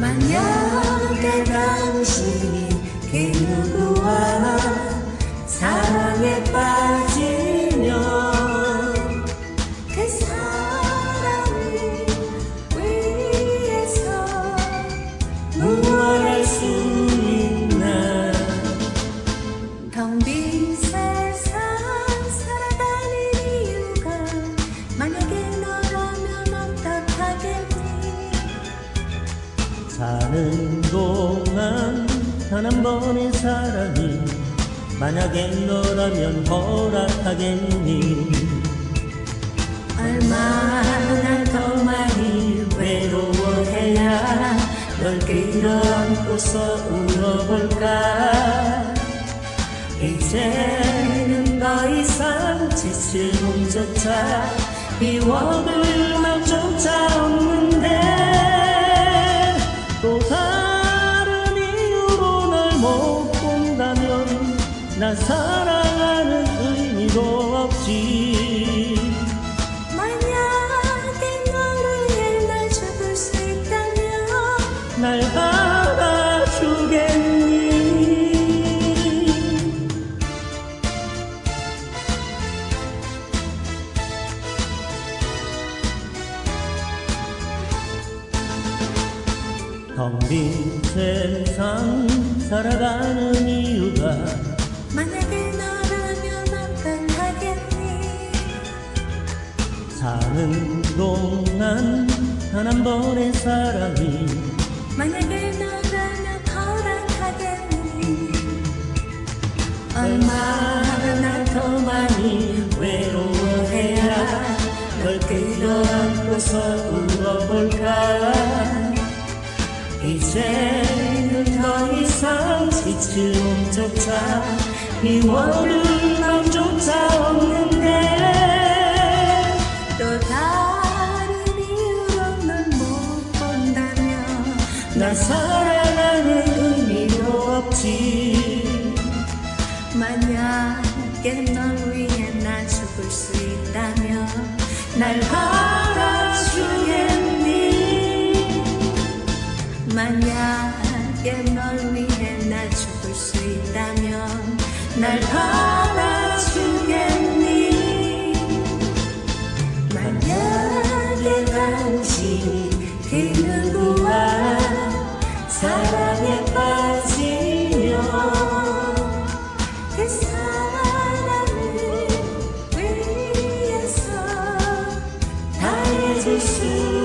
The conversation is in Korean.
만약에 당신이 그 누구와 사랑에 빠지면 그 사랑을 위해서 무얼 할수 사는 동안 단 한 번의 사랑이 만약에 너라면 허락하겠니? 얼마나 더 많이 외로워해야 널 끌어안고서 울어볼까? 이제는 더 이상 지칠 몸조차 비워둘 맘조차 없는데 사랑하는 의미도 없지. 만약에 너를 위해 날 죽을 수 있다면 날 받아주겠니? 텅빈 세상 살아가는 이유가 만약에 너라면 어떡하겠니? 사는 동안 단 한 번의 사랑이 만약에 너라면 허락하겠니? 얼마나 더 많이 외로워해야 널 끌어안고서 울어볼까? 이제는 더 이상 지칠 몸조차 미워둘 마음조차 없는데 또 다른 이유로 널못 본다면 나 사랑하는 의미도 없지. 만약에 널 위해 나 죽을 수 있다면 날 받아주겠니? 만약에 널 위해 나 죽을 수 있다면 날 받아주겠니? 만약에 당신이 그 누구와 사랑에 빠지면 그 사랑을 위해서 다 해줄 수